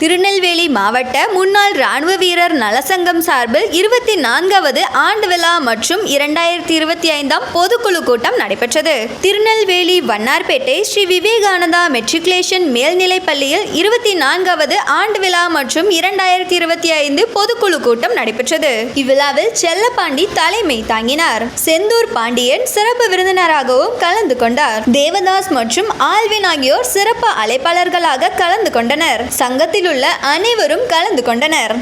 திருநெல்வேலி மாவட்ட முன்னாள் ராணுவ வீரர் நலசங்கம் சார்பில் இருபத்தி நான்காவது ஆண்டு விழா மற்றும் இரண்டாயிரத்தி இருபத்தி ஐந்தாம் பொதுக்குழு கூட்டம் நடைபெற்றது. திருநெல்வேலி வண்ணார்பேட்டை ஸ்ரீ விவேகானந்தா மெட்ரிகுலேஷன் மேல்நிலைப் பள்ளியில் இருபத்தி நான்காவது ஆண்டு விழா மற்றும் இரண்டாயிரத்தி இருபத்தி ஐந்து பொதுக்குழு கூட்டம் நடைபெற்றது. இவ்விழாவில் செல்லப்பாண்டி தலைமை தாங்கினார். செந்தூர் பாண்டியன் சிறப்பு விருந்தினராகவும் கலந்து கொண்டார். தேவதாஸ் மற்றும் ஆல்வின் ஆகியோர் சிறப்பு அழைப்பாளர்களாக கலந்து கொண்டனர். சங்கத்தில் உள்ள அனைவரும் கலந்து கொண்டனர்.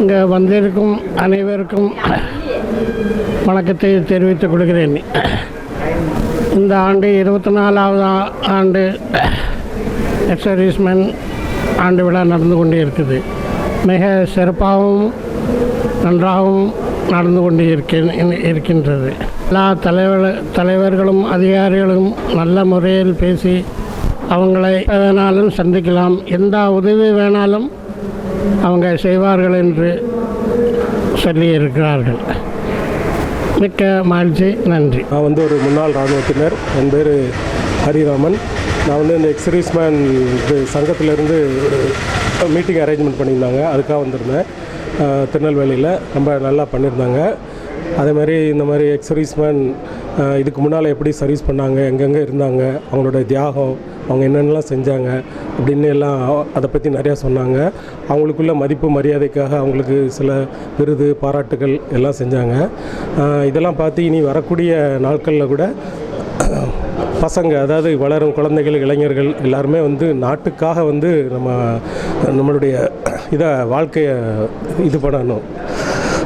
இங்கே வந்திருக்கும் அனைவருக்கும் வணக்கத்தை தெரிவித்துக் கொள்கிறேன். இந்த ஆண்டு இருபத்தி நாலாவது ஆண்டு எக்ஸரிஸ்மென் ஆண்டு விழா நடந்து கொண்டே இருக்குது. மிக சிறப்பாகவும் நன்றாகவும் நடந்து கொண்டு இருக்கேன் இருக்கின்றது. எல்லா தலைவர் தலைவர்களும் அதிகாரிகளும் நல்ல முறையில் பேசி அவங்களை எதனாலும் வேணாலும் சந்திக்கலாம். எந்த உதவி வேணாலும் அவங்க செய்வார்கள் என்று சொல்லியிருக்கிறார்கள். மிக்க மகிழ்ச்சி நன்றி. நான் வந்து ஒரு முன்னாள் இராணுவத்தினர். என் பேர் ஹரிராமன். நான் வந்து இந்த எக்ஸர்வீஸ்மேன் இது சங்கத்திலேருந்து மீட்டிங் அரேஞ்ச்மெண்ட் பண்ணியிருந்தாங்க. அதுக்காக வந்திருந்தேன். திருநெல்வேலியில். ரொம்ப நல்லா பண்ணியிருந்தாங்க. அதே மாதிரி இந்த மாதிரி எக்ஸர்வீஸ்மேன் இதுக்கு முன்னால் எப்படி சர்வீஸ் பண்ணாங்க எங்கெங்கே இருந்தாங்க அவங்களோட தியாகம் அவங்க என்னென்னலாம் செஞ்சாங்க அப்படின்னு எல்லாம் அதை பற்றி நிறையா சொன்னாங்க. அவங்களுக்குள்ள மதிப்பு மரியாதைக்காக அவங்களுக்கு சில விருது பாராட்டுகள் எல்லாம் செஞ்சாங்க. இதெல்லாம் பார்த்து இனி வரக்கூடிய நாட்களில் கூட பசங்க அதாவது வளரும் குழந்தைகள் இளைஞர்கள் எல்லாருமே வந்து நாட்டுக்காக வந்து நம்ம நம்மளுடைய இதை வாழ்க்கையை இது பண்ணணும்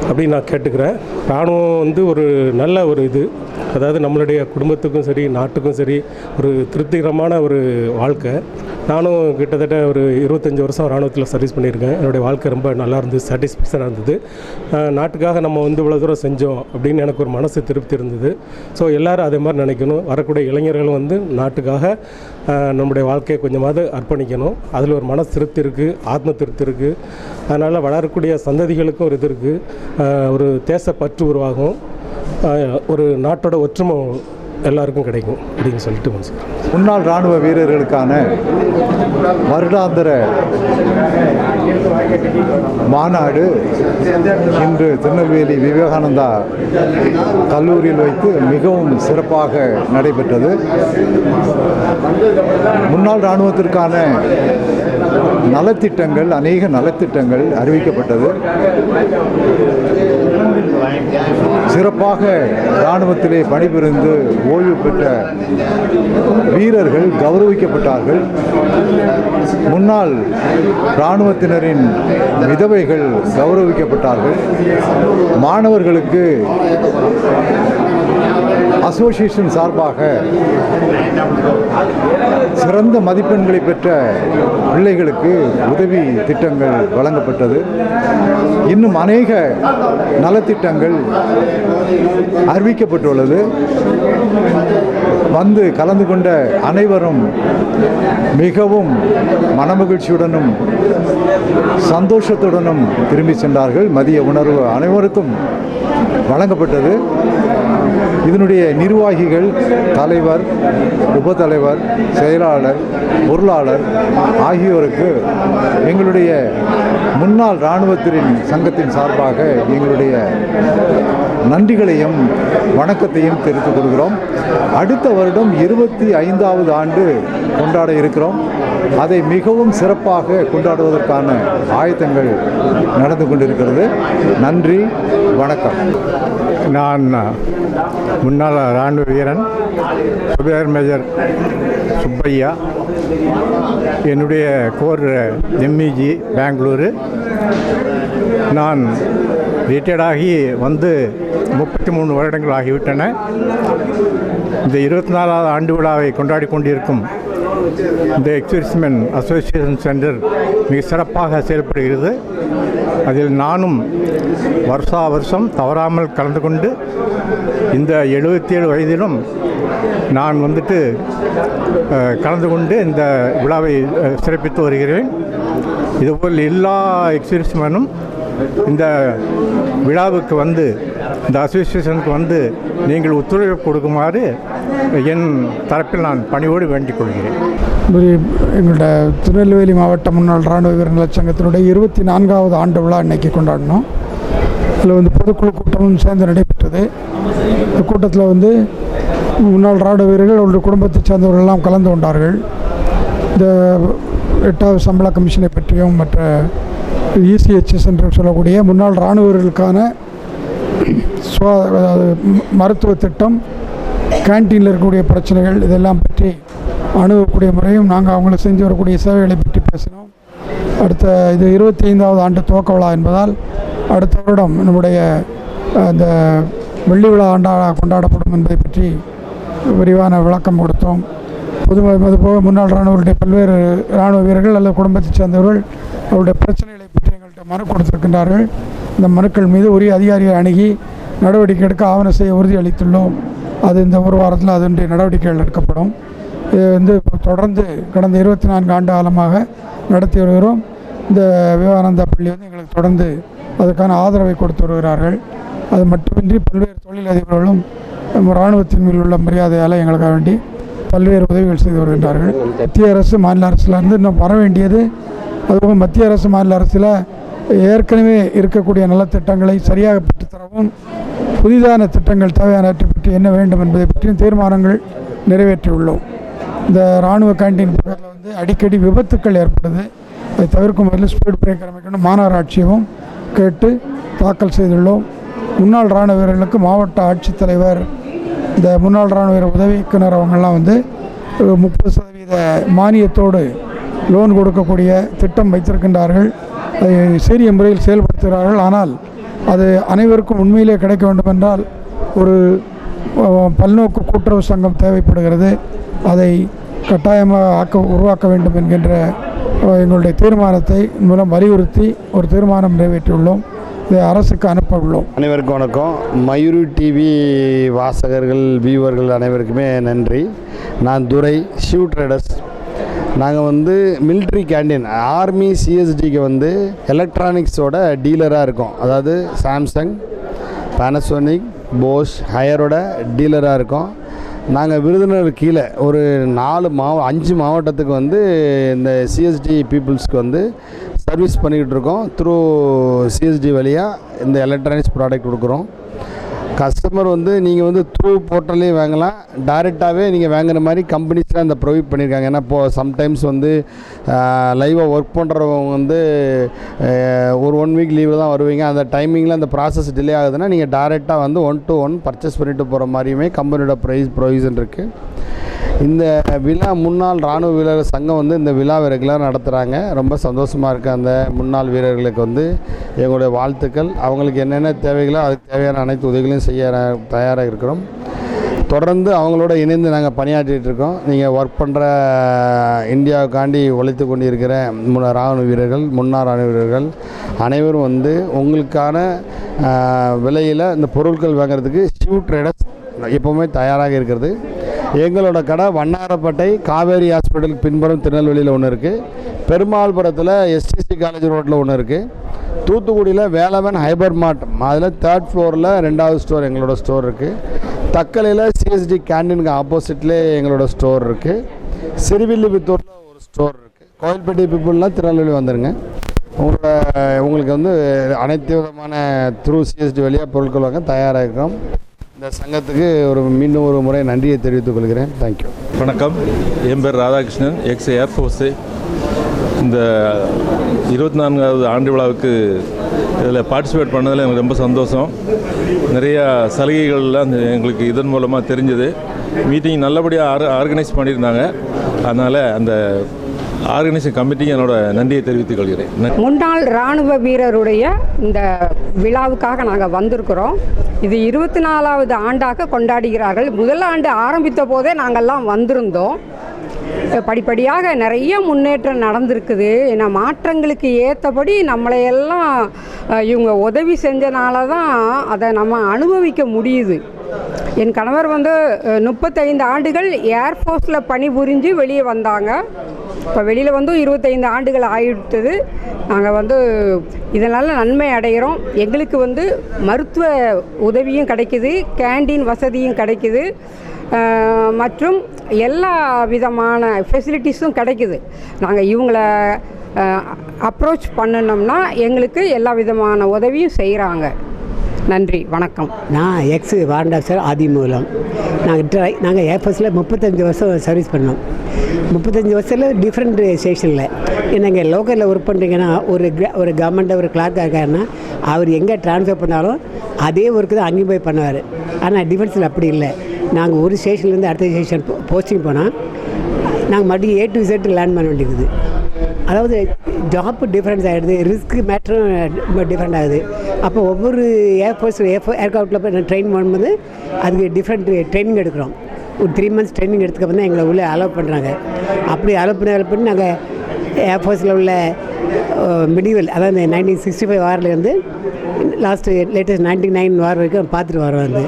அப்படின்னு நான் கேட்டுக்கிறேன். இராணுவம் வந்து ஒரு நல்ல ஒரு இது. அதாவது நம்மளுடைய குடும்பத்துக்கும் சரி நாட்டுக்கும் சரி ஒரு திருப்திகரமான ஒரு வாழ்க்கை. நானும் கிட்டத்தட்ட ஒரு இருபத்தஞ்சி வருஷம் இராணுவத்தில் சர்வீஸ் பண்ணியிருக்கேன். என்னுடைய வாழ்க்கை ரொம்ப நல்லா இருந்தது சாட்டிஸ்ஃபேக்ஷனாக இருந்தது. நாட்டுக்காக நம்ம வந்து இவ்வளோ தூரம் செஞ்சோம் அப்படின்னு எனக்கு ஒரு மனசு திருப்தி இருந்தது. ஸோ எல்லோரும் அதே மாதிரி நினைக்கணும். வரக்கூடிய இளைஞர்களும் வந்து நாட்டுக்காக நம்முடைய வாழ்க்கையை கொஞ்சமாவது அர்ப்பணிக்கணும். அதில் ஒரு மன திருப்தி இருக்குது ஆத்ம திருப்தி இருக்குது அதனால் வளரக்கூடிய சந்ததிகளுக்கும் ஒரு இது இருக்குது ஒரு தேசப்பற்று உருவாகும். ஒரு நாட்டோட ஒற்றுமை எல்லாருக்கும் கிடைக்கும் அப்படின்னு சொல்லிட்டு முன்னாள் இராணுவ வீரர்களுக்கான வருடாந்திர மாநாடு இன்று திருநெல்வேலி விவேகானந்தா கல்லூரியில் வைத்து மிகவும் சிறப்பாக நடைபெற்றது. முன்னாள் இராணுவத்திற்கான நலத்திட்டங்கள் அநேக நலத்திட்டங்கள் அறிவிக்கப்பட்டது. சிறப்பாக இராணுவத்திலே பணிபுரிந்து ஓய்வு பெற்ற வீரர்கள் கௌரவிக்கப்பட்டார்கள். முன்னாள் இராணுவத்தினரின் விதவைகள் கௌரவிக்கப்பட்டார்கள். மாணவர்களுக்கு அசோசியேஷன் சார்பாக சிறந்த மதிப்பெண்களை பெற்ற பிள்ளைகளுக்கு உதவி திட்டங்கள் வழங்கப்பட்டது. இன்னும் அநேக நலத்திட்டங்கள் அறிவிக்கப்பட்டுள்ளது. வந்து கலந்து கொண்ட அனைவரும் மிகவும் மனமகிழ்ச்சியுடனும் சந்தோஷத்துடனும் திரும்பி சென்றார்கள். மதிய உணர்வு அனைவருக்கும் வழங்கப்பட்டது. இதனுடைய நிர்வாகிகள் தலைவர் உபத்தலைவர் செயலாளர் பொருளாளர் ஆகியோருக்கு எங்களுடைய முன்னாள் இராணுவத்தின் சங்கத்தின் சார்பாக எங்களுடைய நன்றிகளையும் வணக்கத்தையும் தெரிவித்துக் கொள்கிறோம். அடுத்த வருடம் இருபத்தி ஐந்தாவது ஆண்டு கொண்டாட இருக்கிறோம். அதை மிகவும் சிறப்பாக கொண்டாடுவதற்கான ஆயத்தங்கள் நடந்து கொண்டிருக்கிறது. நன்றி வணக்கம். நான் முன்னாள் இராணுவ வீரன் சுபேர் மேஜர் சுப்பையா என்னுடைய கோர் எம்இஜி பெங்களூரு. நான் ரிட்டையர்டாகி வந்து முப்பத்தி மூணு வருடங்கள் ஆகிவிட்டன. இந்த இருபத்தி நாலாவது ஆண்டு விழாவை கொண்டாடி கொண்டிருக்கும் இந்த எக்ஸிபிஸ்மென் அசோசியேஷன் சென்டர் மிக சிறப்பாக செயல்படுகிறது. அதில் நானும் வருஷா வருஷம் தவறாமல் கலந்து கொண்டு இந்த எழுபத்தி ஏழு வயதிலும் நான் வந்துட்டு கலந்து கொண்டு இந்த விழாவை சிறப்பித்து வருகிறேன். இதுபோல் எல்லா எக்ஸிபிஸ்மனும் இந்த விழாவுக்கு வந்து இந்த அசோசியேஷனுக்கு வந்து நீங்கள் ஒத்துழைப்பு கொடுக்குமாறு என் தரப்பில் நான் பணியோடு வேண்டிக் கொள்கிறேன். எங்களோட திருநெல்வேலி மாவட்ட முன்னாள் இராணுவ வீரர்கள் சங்கத்தினுடைய இருபத்தி நான்காவது ஆண்டு விழா இன்னைக்கு கொண்டாடினோம். அதில் வந்து பொதுக்குழு கூட்டமும் சேர்ந்து நடைபெற்றது. இந்த கூட்டத்தில் வந்து முன்னாள் இராணுவ வீரர்கள் அவருடைய குடும்பத்தைச் சேர்ந்தவர்கள்லாம் கலந்து கொண்டார்கள். இந்த எட்டாவது சம்பள கமிஷனை பற்றியும் மற்ற இசிஹெச்எஸ் என்று சொல்லக்கூடிய முன்னாள் இராணுவ வீரர்களுக்கான சுவா அதாவது மருத்துவ திட்டம் கேன்டீனில் இருக்கக்கூடிய பிரச்சனைகள் இதெல்லாம் பற்றி அணுகக்கூடிய முறையும் நாங்கள் அவங்கள செஞ்சு வரக்கூடிய சேவைகளை பற்றி பேசினோம். அடுத்த இது இருபத்தி ஐந்தாவது ஆண்டு துவக்க விழா என்பதால் அடுத்த வருடம் நம்முடைய அந்த வெள்ளி விழா ஆண்டாக கொண்டாடப்படும் என்பதை பற்றி விரிவான விளக்கம் கொடுத்தோம். பொது அதுபோக முன்னாள் இராணுவருடைய பல்வேறு இராணுவ வீரர்கள் அல்லது குடும்பத்தைச் சேர்ந்தவர்கள் அவருடைய பிரச்சனைகளை பற்றி எங்கள்கிட்ட மனு கொடுத்திருக்கின்றார்கள். இந்த மனுக்கள் மீது உரிய அதிகாரியை அணுகி நடவடிக்கை எடுக்க ஆவணம் செய்ய உறுதியளித்துள்ளோம் அது இந்த ஒரு வாரத்தில் அதனுடைய நடவடிக்கைகள் எடுக்கப்படும். இது வந்து இப்போ தொடர்ந்து கடந்த இருபத்தி நான்கு ஆண்டு காலமாக நடத்தி வருகிறோம். இந்த விவேகானந்தா பள்ளி வந்து எங்களுக்கு தொடர்ந்து அதுக்கான ஆதரவை கொடுத்து வருகிறார்கள். அது மட்டுமின்றி பல்வேறு தொழிலதிபர்களும் இராணுவத்தின் மேல் உள்ள மரியாதையால் எங்களுக்காக வேண்டி பல்வேறு உதவிகள் செய்து வருகின்றார்கள். மத்திய அரசு மாநில அரசுலேருந்து இன்னும் வர வேண்டியது. அதுபோக மத்திய அரசு மாநில அரசில் ஏற்கனவே இருக்கக்கூடிய நலத்திட்டங்களை சரியாக பெற்றுத்தரவும் புதிதான திட்டங்கள் தேவையான பற்றி என்ன வேண்டும் என்பதை பற்றியும் தீர்மானங்கள் நிறைவேற்றியுள்ளோம். இந்த இராணுவ கேண்டீன் பக்கத்தில் வந்து அடிக்கடி விபத்துக்கள் ஏற்படுது. அதை தவிர்க்கும் வகையில் ஸ்பீட் பிரேக்கர் அமைக்கணும் மாநகராட்சியும் கேட்டு தாக்கல் செய்துள்ளோம். முன்னாள் இராணுவ வீரர்களுக்கு மாவட்ட ஆட்சித்தலைவர் இந்த முன்னாள் இராணுவ வீரர் உதவி இயக்குனர் அவங்கெல்லாம் வந்து ஒரு முப்பது சதவீத மானியத்தோடு லோன் கொடுக்கக்கூடிய திட்டம் வைத்திருக்கின்றார்கள். அதை சீரிய முறையில் செயல்படுத்துகிறார்கள். ஆனால் அது அனைவருக்கும் உண்மையிலே கிடைக்க வேண்டும் என்றால் ஒரு பல்நோக்கு கூட்டுறவு சங்கம் தேவைப்படுகிறது. அதை கட்டாயமாக ஆக்க உருவாக்க வேண்டும் என்கின்ற எங்களுடைய தீர்மானத்தை மூலம் வலியுறுத்தி ஒரு தீர்மானம் நிறைவேற்றியுள்ளோம். இதை அரசுக்கு அனுப்ப உள்ளோம். அனைவருக்கும் வணக்கம். மயூரி டிவி வாசகர்கள் வியூவர்கள் அனைவருக்குமே நன்றி. நான் துரை ஷிவ் ட்ரேடர்ஸ் நாங்கள் வந்து மிலிட்ரி கேண்டீன் ஆர்மி சிஎஸ்டிக்கு வந்து எலக்ட்ரானிக்ஸோட டீலராக இருக்கோம். அதாவது சாம்சங் பேனசோனிக் போஷ் ஹையரோட டீலராக இருக்கோம். நாங்கள் விருதுநர் கீழே ஒரு நாலு மாவ அஞ்சு மாவட்டத்துக்கு வந்து இந்த சிஎஸ்டி பீப்புள்ஸ்க்கு வந்து சர்வீஸ் பண்ணிக்கிட்டு இருக்கோம். த்ரூ சிஎஸ்டி வழியாக இந்த எலக்ட்ரானிக்ஸ் ப்ராடக்ட் கொடுக்குறோம். கஸ்டமர் வந்து நீங்கள் வந்து த்ரூ போர்ட்டல்லையும் வாங்கலாம். டைரெக்டாகவே நீங்கள் வாங்குற மாதிரி கம்பெனிஸ்லாம் அந்த ப்ரொவைட் பண்ணியிருக்காங்க ஏன்னா இப்போது சம்டைம்ஸ் வந்து லைவாக ஒர்க் பண்ணுறவங்க வந்து ஒரு ஒன் வீக் லீவில் தான் வருவீங்க. அந்த டைமிங்கில் அந்த ப்ராசஸ் டிலே ஆகுதுன்னா நீங்கள் டைரெக்டாக வந்து ஒன் டு ஒன் பர்ச்சேஸ் பண்ணிட்டு போகிற மாதிரியுமே கம்பெனியோட ப்ரைஸ் ப்ரொவிஷன் இருக்குது இந்த விழா முன்னாள் இராணுவ வீரர் சங்கம் வந்து இந்த விழாவை ரெகுலராக நடத்துகிறாங்க ரொம்ப சந்தோஷமாக இருக்குது அந்த முன்னாள் வீரர்களுக்கு வந்து. எங்களுடைய வாழ்த்துக்கள். அவங்களுக்கு என்னென்ன தேவைகளோ அதுக்கு தேவையான அனைத்து உதவிகளையும் செய்ய தயாராக இருக்கிறோம். தொடர்ந்து அவங்களோட இணைந்து நாங்கள் பணியாற்றிட்டு இருக்கோம். நீங்கள் ஒர்க் பண்ணுற இந்தியாவுக்காண்டி உழைத்து கொண்டு இருக்கிற முன்ன இராணுவ வீரர்கள் முன்னாள் இராணுவ வீரர்கள் அனைவரும் வந்து உங்களுக்கான விலையில் இந்த பொருட்கள் வாங்குறதுக்கு ஷூ ட்ரேடர்ஸ் எப்போவுமே தயாராக இருக்கிறது. எங்களோட கடை வண்ணாரப்பேட்டை காவேரி ஹாஸ்பிட்டலுக்கு பின்புறம் திருநெல்வேலியில் ஒன்று இருக்குது பெருமாள்புரத்தில் எஸ்டிசி காலேஜ் ரோட்டில் ஒன்று இருக்குது தூத்துக்குடியில் வேலவன் ஹைபர் மார்ட் அதில் தேர்ட் ஃப்ளோரில் ரெண்டாவது ஸ்டோர் எங்களோட ஸ்டோர் இருக்குது தக்கலையில் சிஎஸ்டி கேண்டீனுக்கு ஆப்போசிட்லேயே எங்களோட ஸ்டோர் இருக்குது சிறுவில்லிபுத்தூரில் ஒரு ஸ்டோர் இருக்குது கோயில்பட்டி பீப்புளெலாம் திருநெல்வேலி வந்துடுங்க உங்களோட உங்களுக்கு வந்து அனைத்து விதமான த்ரூ சிஎஸ்டி வழியாக பொருட்கள் வாங்க தயாராக இருக்கோம். இந்த சங்கத்துக்கு ஒரு மீண்டும் ஒரு முறை நன்றியை தெரிவித்துக் கொள்கிறேன். தேங்க்யூ வணக்கம். என் பேர் ராதாகிருஷ்ணன். எக்ஸ் ஏர்ஃபோர்ஸு இந்த இருபத்தி நான்காவது ஆண்டு விழாவுக்கு இதில் பார்ட்டிசிபேட் பண்ணதில் எனக்கு ரொம்ப சந்தோஷம். நிறையா சலுகைகள்லாம் எங்களுக்கு இதன் மூலமாக தெரிஞ்சது. மீட்டிங் நல்லபடியாக ஆர் ஆர்கனைஸ் பண்ணியிருந்தாங்க. அதனால் அந்த ஆர்கனைசிங் கமிட்டிக்கு என்னோட நன்றியை தெரிவித்துக் கொள்கிறேன். முன்னாள் இராணுவ வீரருடைய இந்த விழாவுக்காக நாங்கள் வந்திருக்கிறோம். இது இருபத்தி நாலாவது ஆண்டாக கொண்டாடுகிறார்கள். முதல் ஆண்டு ஆரம்பித்த போதே நாங்கள்லாம் வந்திருந்தோம். படிப்படியாக நிறைய முன்னேற்றம் நடந்திருக்குது. ஏன்னா மாற்றங்களுக்கு ஏற்றபடி நம்மளையெல்லாம் இவங்க உதவி செஞ்சனால தான் அதை நம்ம அனுபவிக்க முடியுது. என் கணவர் வந்து முப்பத்தைந்து ஆண்டுகள் ஏர்ஃபோர்ஸில் பணிபுரிஞ்சு வெளியே வந்தாங்க. இப்போ வெளியில் வந்து இருபத்தைந்து ஆண்டுகள் ஆகிவிட்டது நாங்கள் வந்து இதனால் நன்மை அடைகிறோம் எங்களுக்கு வந்து மருத்துவ உதவியும் கிடைக்குது கேண்டீன் வசதியும் கிடைக்குது. மற்றும் எல்லா விதமான ஃபெசிலிட்டிஸும் கிடைக்குது. நாங்கள் இவங்கள அப்ரோச் பண்ணணும்னா எங்களுக்கு எல்லா விதமான உதவியும் செய்கிறாங்க நன்றி வணக்கம். நான் எக்ஸ் வாரண்ட் ஆஃபீஸர் ஆதிமூலம் நாங்கள் ட்ரை நாங்கள் ஏர்ஃபோர்ஸில் முப்பத்தஞ்சு வருஷம் சர்வீஸ் பண்ணோம். முப்பத்தஞ்சு வருஷத்தில் டிஃப்ரெண்ட் ஸ்டேஷனில் நீங்கள் லோக்கலில் ஒர்க் பண்ணுறீங்கன்னா ஒரு க- ஒரு கவர்மெண்ட்டில் ஒரு கிளார்க்காக இருக்காருன்னா அவர் எங்கே ட்ரான்ஸ்ஃபர் பண்ணாலும் அதே ஒர்க்கு தான் அங்கேயும் போய் பண்ணுவார். ஆனால் டிஃபென்ஸில் அப்படி இல்லை. நாங்கள் ஒரு ஸ்டேஷன்லேருந்து அடுத்த ஸ்டேஷன் போஸ்டிங் போனால் நாங்கள் மறுபடியும் ஏ டு செட் லேர்ன் பண்ண வேண்டியது. அதாவது ஜாப்பு டிஃப்ரென்ஸ் ஆகிடுது ரிஸ்க் மேட்டரும் டிஃப்ரெண்ட் ஆகுது. அப்போ ஒவ்வொரு ஏர்ஃபோர்ஸ் ஏர்ஃபோ ஏர்க்ராஃப்டில் போய் ட்ரெயின் பண்ணும்போது அதுக்கு டிஃப்ரெண்ட் ட்ரைனிங் எடுக்கிறோம். ஒரு த்ரீ மந்த்ஸ் ட்ரைனிங் எடுத்துக்கப்போ தான் எங்களை உள்ளே அலோவ் பண்ணுறாங்க அப்படி அலோவ் பண்ணி அலோவ் பண்ணி நாங்கள் ஏர்ஃபோர்ஸில் உள்ள மிடிவல் அதாவது nineteen sixty five வாரிலேருந்து last latest ninety nine war வரைக்கும் பார்த்துட்டு வரோம் வந்து.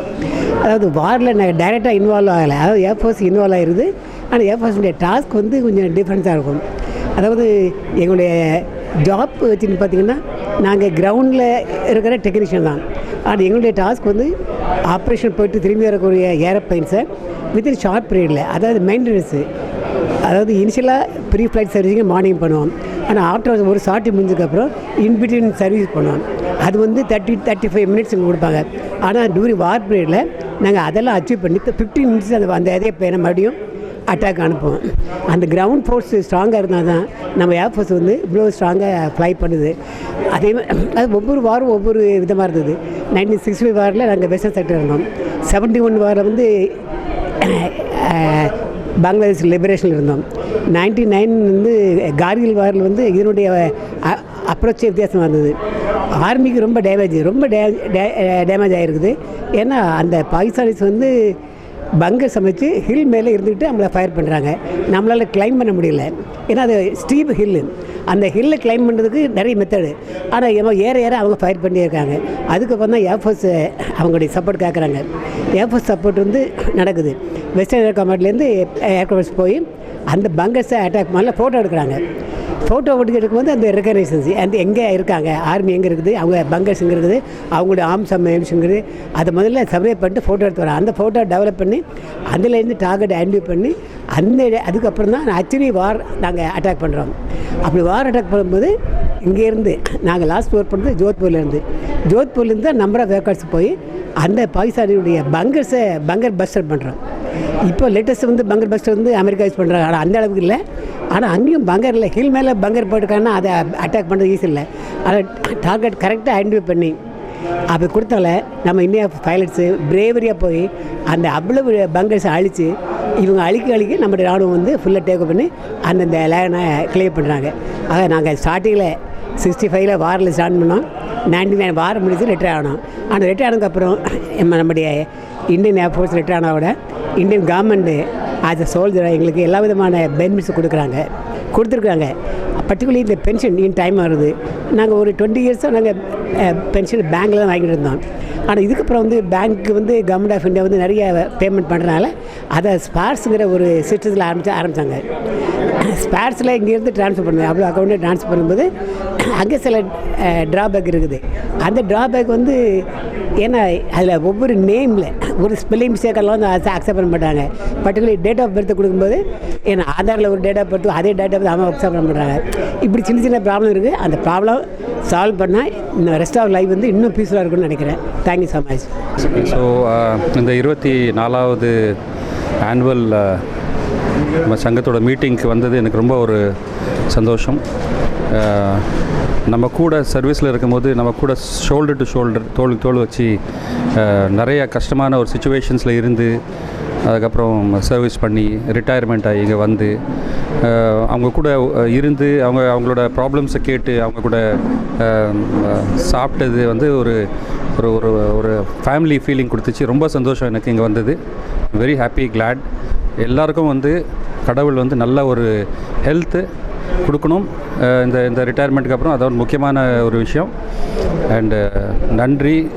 அதாவது வாரில் நாங்கள் டைரெக்டாக இன்வால்வ் ஆகலை. அதாவது ஏர்ஃபோர்ஸ் இன்வால்வ் ஆகிருது ஆனால் ஏர்ஃபோர்ஸுடைய டாஸ்க் வந்து கொஞ்சம் டிஃப்ரெண்ட்டாக இருக்கும். அதாவது எங்களுடைய ஜாப் வச்சுன்னு பார்த்தீங்கன்னா நாங்கள் கிரவுண்டில் இருக்கிற டெக்னீஷியன் தான். ஆனால் எங்களுடைய டாஸ்க் வந்து ஆப்ரேஷன் போயிட்டு திரும்பி வரக்கூடிய ஏரோப்ளைன்ஸை வித்தின் ஷார்ட் பீரியடில் அதாவது மெயின்டெனன்ஸு அதாவது இனிஷியலாக ப்ரீ ஃப்ளைட் சர்வீஸிங்க மார்னிங் பண்ணுவோம். ஆனால் ஆஃப்டர் ஒரு சார்ட்டி முடிஞ்சதுக்கப்புறம் இன்பிட்வீன் சர்வீஸ் பண்ணுவோம். அது வந்து தேர்ட்டி தேர்ட்டி ஃபைவ் மினிட்ஸ் கொடுப்பாங்க. ஆனால் டூரிங் வார் பீரியடில் நாங்கள் அதெல்லாம் அச்சீவ் பண்ணி ஃபிஃப்டீன் மினிட்ஸ் அந்த அந்த இதே பேனை மறுபடியும் அட்டாக் அனுப்புவோம். அந்த கிரவுண்ட் ஃபோர்ஸ் ஸ்ட்ராங்காக இருந்தால் தான் நம்ம ஏர்ஃபோர்ஸ் வந்து இவ்வளோ ஸ்ட்ராங்காக ஃப்ளை பண்ணுது. அதே மாதிரி அது ஒவ்வொரு வாரம் ஒவ்வொரு விதமாக இருந்தது. நைன்டீன் சிக்ஸ்டி ஃபைவ் வாரில் நாங்கள் வெஸ்டர்ன் செக்டர் இருந்தோம். செவன்ட்டி ஒன் வாரில் வந்து பங்களாதேஷ் லிபரேஷனில் இருந்தோம். நைன்டி நைன் வந்து கார்கில் வாரில் வந்து இதனுடைய அப்ரோச்சே வித்தியாசமாக இருந்தது. ஆர்மிக்கு ரொம்ப டேமேஜ் ரொம்ப டே டேமேஜ் ஆகிருக்குது ஏன்னா அந்த பாகிஸ்தானிஸ் வந்து பங்கர் சமைச்சு ஹில் மேலே இருந்துக்கிட்டு நம்மளை ஃபயர் பண்ணுறாங்க நம்மளால் கிளைம் பண்ண முடியல. ஏன்னா அது ஸ்டீப் ஹில்லு அந்த ஹில்லை கிளைம் பண்ணுறதுக்கு நிறைய மெத்தடு ஆனால் ஏமா ஏற ஏற அவங்க ஃபயர் பண்ணியிருக்காங்க அதுக்கப்புறம் தான் ஏர்ஃபோர்ஸ் அவங்களுடைய சப்போர்ட் கேட்குறாங்க ஏர்ஃபோர்ஸ் சப்போர்ட் வந்து நடக்குது. வெஸ்டர்ன் ஏர் கமாண்ட்லேருந்து ஏர்க்ராஃப்ட்ஸ் போய் அந்த பங்கர்ஸை அட்டாக் பண்ணல ஃபோட்டோ எடுக்கிறாங்க. ஃபோட்டோ எடுக்கிறதுக்கு வந்து அந்த ரெக்கனைசன்ஸ் அந்த எங்கே இருக்காங்க? ஆர்மி எங்கே இருக்குது? அவங்க பங்கர்ஸ் எங்கே இருக்குது? அவங்களுடைய ஆம் எம்ஸுங்கிறது அதை முதல்ல சர்வே பண்ணிட்டு ஃபோட்டோ எடுத்து வரோம் அந்த ஃபோட்டோ டெவலப் பண்ணி அதுலேருந்து டார்கெட் ஐடென்டிஃபை பண்ணி அந்த அதுக்கப்புறம் தான் ஆக்சுவலி வார் நாங்கள் அட்டாக் பண்ணுறோம் அப்படி வார் அட்டாக் பண்ணும்போது இங்கேருந்து நாங்கள் லாஸ்ட் ஒர்க் பண்ணது ஜோத்பூர்லேருந்து ஜோத்பூர்லேருந்து தான் நம்பர் ஆஃப் வேக்கர்ஸ் போய் அந்த பாகிஸ்தானியுடைய பங்கர்ஸை பங்கர் பஸ்டர் பண்ணுறோம் இப்போ லேட்டஸ்ட் வந்து பங்கர் பஸ்டர் வந்து அமெரிக்கா யூஸ் பண்ணுறாங்க ஆனால் அந்த அளவுக்கு இல்லை. ஆனால் அங்கேயும் பங்கர் இல்லை. ஹில் மேலே பங்கர் போட்டுருக்காங்கன்னா அதை அட்டாக் பண்ணுறது ஈஸி இல்லை. அதை டார்கெட் கரெக்டாக ஐடென்டிஃபை பண்ணி அப்படி கொடுத்தால நம்ம இந்தியா பைலட்ஸு பிரேவரியாக போய் அந்த அவ்வளவு பங்கர்ஸை அழித்து இவங்க அழிக்க அழிக்க நம்முடைய ராணுவம் வந்து ஃபுல்லாக டேக் பண்ணி அந்தந்த லேனை கிளியர் பண்ணுறாங்க ஆக நாங்கள் ஸ்டார்டிங்கில் சிக்ஸ்டி ஃபைவ்ல வாரில் ஸ்டார்ட் பண்ணோம். நைன்டி நைன் வாரம் முடிச்சு ரிட்டையர் ஆனோம் ஆனால் ரிட்டையர் ஆனதுக்கப்புறம் நம்ம நம்முடைய இந்தியன் ஏர்ஃபோர்ஸ் ரிட்டையர் ஆனவோட இந்தியன் கவர்மெண்ட்டு ஆஸ் அ சோல்ஜராக எங்களுக்கு எல்லா விதமான பெனிஃபிட்ஸ் கொடுக்குறாங்க. கொடுத்துருக்குறாங்க பர்டிகுலர் இந்த பென்ஷன் இன் டைம் வருது. நாங்கள் ஒரு டுவெண்ட்டி இயர்ஸாக நாங்கள் பென்ஷன் பேங்க்கில் தான் வாங்கிட்டு இருந்தோம். ஆனால் இதுக்கப்புறம் வந்து பேங்க்கு வந்து கவர்மெண்ட் ஆஃப் இந்தியா வந்து நிறைய பேமெண்ட் பண்ணுறதுனால அதை ஸ்பார்ஸுங்கிற ஒரு சிஸ்டத்தில் ஆரம்பித்து ஆரம்பித்தாங்க ஸ்பேர்ஸில் இங்கேருந்து ட்ரான்ஸ்ஃபர் பண்ணுது. அவ்வளோ அக்கௌண்ட்டு ட்ரான்ஸ்ஃபர் பண்ணும்போது அங்கே சில ட்ராபேக் இருக்குது. அந்த ட்ராபேக் வந்து ஏன்னா அதில் ஒவ்வொரு நேமில் ஒரு ஸ்பெல்லிங் மிஸ்டேக்கெல்லாம் வந்து அக்செப்ட் பண்ண மாட்டாங்க. பர்டிகுலர் டேட் ஆஃப் பர்த் கொடுக்கும்போது ஏன்னா ஆதாரில் ஒரு டேட் ஆஃப் பர்த் அதே டேட் ஆஃப் அம்மா அக்செப்ட் பண்ண மாட்டாங்க. இப்படி சின்ன சின்ன ப்ராப்ளம் இருக்குது அந்த ப்ராப்ளம் சால்வ் பண்ணால் இன்னும் ரெஸ்ட் ஆஃப் லைஃப் வந்து இன்னும் பீஸ்ஃபுல்லாக இருக்கும்னு நினைக்கிறேன். தேங்க்யூ ஸோ மச் ஸோ இந்த இருபத்தி நாலாவது ஆனுவல் நம்ம சங்கத்தோட மீட்டிங்க்கு வந்தது எனக்கு ரொம்ப ஒரு சந்தோஷம். நம்ம கூட சர்வீஸில் இருக்கும்போது நம்ம கூட ஷோல்டர் டு ஷோல்டர் தோல் தோல் வச்சு நிறைய கஷ்டமான ஒரு சுச்சுவேஷன்ஸில் இருந்து அதுக்கப்புறம் சர்வீஸ் பண்ணி ரிட்டையர்மெண்ட் ஆகி இங்கே வந்து அவங்க கூட இருந்து அவங்க அவங்களோட ப்ராப்ளம்ஸை கேட்டு அவங்க கூட சாப்பிட்டது வந்து ஒரு ஒரு ஒரு ஒரு ஃபேமிலி ஃபீலிங் கொடுத்துச்சு. ரொம்ப சந்தோஷம் எனக்கு இங்கே வந்தது. வெரி ஹாப்பி கிளாட் எல்லாருக்கும் வந்து கடவுள் வந்து நல்ல ஒரு ஹெல்த்து கொடுக்கணும். இந்த இந்த ரிட்டையர்மெண்ட்டுக்கு அப்புறம் அது ஒரு முக்கியமான ஒரு விஷயம். அண்டு நன்றி.